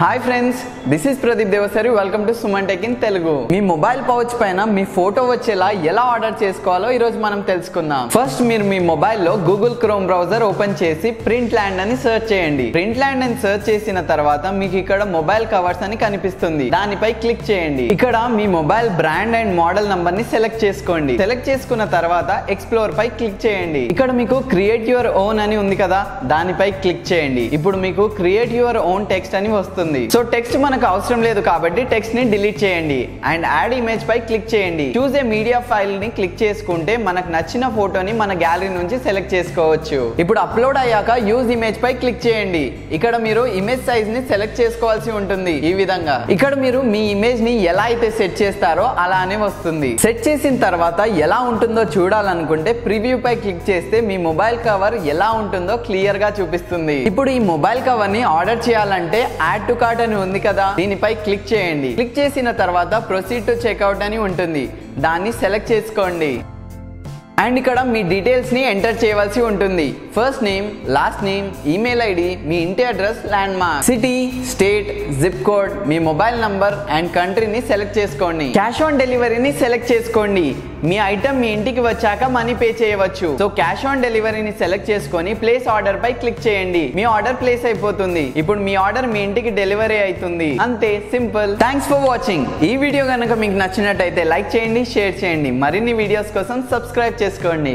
Hi friends this is Pradeep Devasari welcome to Suman tech in Telugu me mobile pouch పైన మీ photo వచ్చేలా ఎలా order చేసుకోవాలో ఈ రోజు మనం తెలుసుకుందాం. ఫస్ట్ మీరు మీ మొబైల్లో గూగుల్ క్రోమ్ బ్రౌజర్ ఓపెన్ చేసి ప్రింట్ ల్యాండ్ అని సెర్చ్ చేయండి. ప్రింట్ ల్యాండ్ అని సెర్చ్ చేసిన తర్వాత మీకు ఇక్కడ మొబైల్ కవర్స్ అని కనిపిస్తుంది. దానిపై క్లిక్ చేయండి. ఇక్కడ మీ మొబైల్ బ్రాండ్ అండ్ మోడల్ నంబర్ని సెలెక్ట్ చేసుకోండి. సెలెక్ట్ చేసుకున్న తర్వాత ఎక్స్ప్లోర్ పై క్లిక్ చేయండి. ఇక్కడ మీకు క్రియేట్ యువర్ ఓన్ అని ఉంది కదా దానిపై క్లిక్ చేయండి. ఇప్పుడు మీకు క్రియేట్ యువర్ ఓన్ టెక్స్ట్ అని వస్తుంది. సో టెక్స్ట్ మనకు అవసరం లేదు కాబట్టి టెక్స్ట్ని డిలీట్ చేయండి. అండ్ యాడ్ ఇమేజ్ పై క్లిక్ చేయండి. చూస్ ఏ మీడియా ఫైల్ని క్లిక్ చేసుకుంటే మనకు నచ్చిన ఫోటోని మన గ్యాలరీ నుంచి సెలెక్ట్ చేసుకోవచ్చు. ఇప్పుడు అప్లోడ్ అయ్యాక యూజ్ ఇమేజ్ పై క్లిక్ చేయండి. ఇక్కడ మీరు ఇమేజ్ సైజ్ని సెలెక్ట్ చేసుకోవాల్సి ఉంటుంది ఈ విధంగా. ఇక్కడ మీరు మీ ఇమేజ్ని ఎలా అయితే సెట్ చేస్తారో అలానే వస్తుంది. సెట్ చేసిన తర్వాత ఎలా ఉంటుందో చూడాలనుకుంటే ప్రివ్యూ పై క్లిక్ చేస్తే మీ మొబైల్ కవర్ ఎలా ఉంటుందో క్లియర్గా చూపిస్తుంది. ఇప్పుడు ఈ మొబైల్ కవర్ని ఆర్డర్ చేయాలంటే యాడ్ టు కార్ట్ అని ఉంది కదా దీనిపై క్లిక్ చేయండి. క్లిక్ చేసిన తర్వాత ప్రొసీడ్ టు చెక్అవుట్ అని ఉంటుంది. దాన్ని సెలెక్ట్ చేసుకోండి. అండ్ ఇక్కడ మీ డీటెయిల్స్ని ఎంటర్ చేయవలసి ఉంటుంది. First name last name email ID మీ ఇంటి address landmark city state zip code me mobile number and కంట్రీని సెలెక్ట్ చేసుకోండి. క్యాష్ ఆన్ డెలివరీని సెలెక్ట్ చేసుకోండి. మీ ఐటమ్ మీ ఇంటికి వచ్చాక మనీ పే చేయవచ్చు. సో క్యాష్ ఆన్ డెలివరీని సెలెక్ట్ చేసుకొని ప్లేస్ ఆర్డర్ పై క్లిక్ చేయండి. మీ ఆర్డర్ ప్లేస్ అయిపోతుంది. ఇప్పుడు మీ ఆర్డర్ మీ ఇంటికి డెలివరీ అవుతుంది. అంతే సింపుల్ థ్యాంక్స్ ఫర్ వాచింగ్ ఈ వీడియో కనుక మీకు నచ్చినట్టయితే లైక్ చేయండి షేర్ చేయండి. మరిన్ని వీడియోస్ కోసం సబ్స్క్రైబ్ చేసుకోండి.